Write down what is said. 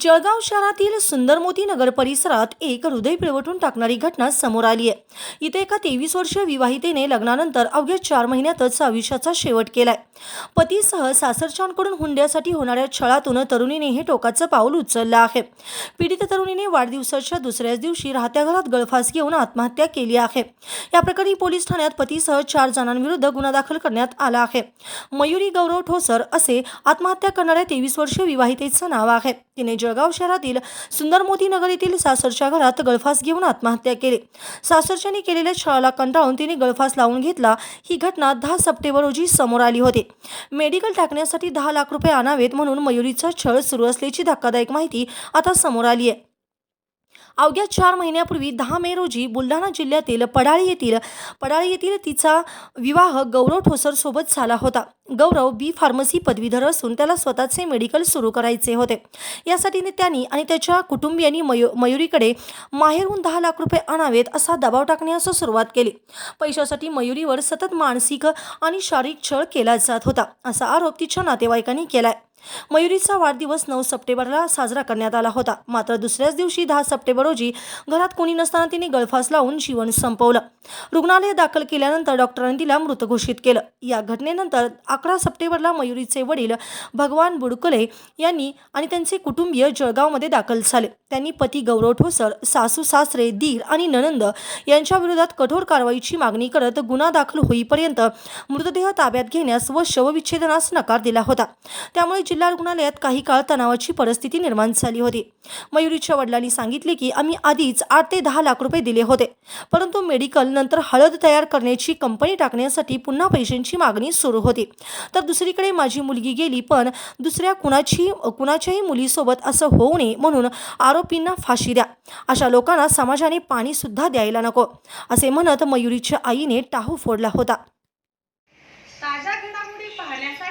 जळगाव शहरातील सुंदरमोती नगर परिसरात एक हृदय पिळवटून टाकणारी घटना समोर आली आहे. इथे एका तेवीस वर्षीय विवाहितेने लग्नानंतर अवघ्या चार महिन्यातच आयुष्याचा शेवट केलाय. पतीसह सासरच्यांकडून हुंड्यासाठी होणाऱ्या छळातून तरुणीने हे टोकाचं पाऊल उचललं आहे. पीडित तरुणीने वाढदिवसाच्या दुसऱ्याच दिवशी राहत्या घरात गळफास घेऊन आत्महत्या केली आहे. या प्रकरणी पोलीस ठाण्यात पतीसह चार जणांविरुद्ध गुन्हा दाखल करण्यात आला आहे. मयुरी गौरव ठोसर असे आत्महत्या करणाऱ्या तेवीस वर्षीय विवाहितेचं नाव आहे. तिने जळगाव शहरातील सुंदरमोती नगर येथील सासरच्या घरात गळफास घेऊन आत्महत्या केली. सासरच्याने केलेल्या छळाला कंटाळून तिने गळफास लावून घेतला. ही घटना दहा सप्टेंबर रोजी समोर आली होती. मेडिकल टाकण्यासाठी दहा लाख रुपये आणावेत म्हणून मयुरीचा छळ सुरू असल्याची धक्कादायक माहिती आता समोर आली आहे अवघ्या चार महिन्यापूर्वी दहा मे रोजी बुलढाणा जिल्ह्यातील पडाळी येथील पडाळी येथील तिचा विवाह गौरव ठोसर सोबत झाला होता. गौरव बी फार्मसी पदवीधर असून त्याला स्वतःचे मेडिकल सुरू करायचे होते. यासाठी त्यांनी आणि त्याच्या कुटुंबियांनी मयू मयुरीकडे माहेरहून दहा लाख रुपये आणावेत असा दबाव टाकण्यास सुरुवात केली. पैशासाठी मयुरीवर सतत मानसिक आणि शारीरिक छळ केला जात होता असा आरोप तिच्या नातेवाईकांनी केलाय. मयुरीचा वाढदिवस नऊ सप्टेंबरला साजरा करण्यात आला होता. मात्र दुसऱ्याच दिवशी दहा सप्टेंबर रोजी घरात कोणी नसताना तिने गळफास लावून जीवन संपवलं. रुग्णालयात दाखल केल्यानंतर डॉक्टरांनी तिला मृत घोषित केलं. या घटनेनंतर अकरा सप्टेंबरला मयुरीचे वडील भगवान बुडकुले यांनी आणि त्यांचे कुटुंबीय जळगावमध्ये दाखल झाले. त्यांनी पती गौरव ठोसर सासू सासरे दीर आणि ननंद यांच्या विरोधात कठोर कारवाईची मागणी करत गुन्हा दाखल होईपर्यंत मृतदेह ताब्यात घेण्यास व शवविच्छेदनास नकार दिला होता. त्यामुळे जिल्हा रुग्णालयात काही काळ तणावाची परिस्थिती निर्माण झाली होती. मयुरीच्या वडिलांनी सांगितले की आम्ही आधीच आठ ते दहा लाख रुपये दिले होते. परंतु मेडिकल नंतर हळद तयार करण्याची कंपनी टाकण्यासाठी पुन्हा पैशांची मागणी सुरू होती. तर दुसरीकडे माझी मुलगी गेली पण दुसऱ्या कुणाची कुणाच्याही मुलीसोबत असं होऊ नये म्हणून आरोपींना फाशी द्या. अशा लोकांना समाजाने पाणीसुद्धा द्यायला नको असे म्हणत मयुरीच्या आईने टाहू फोडला होता.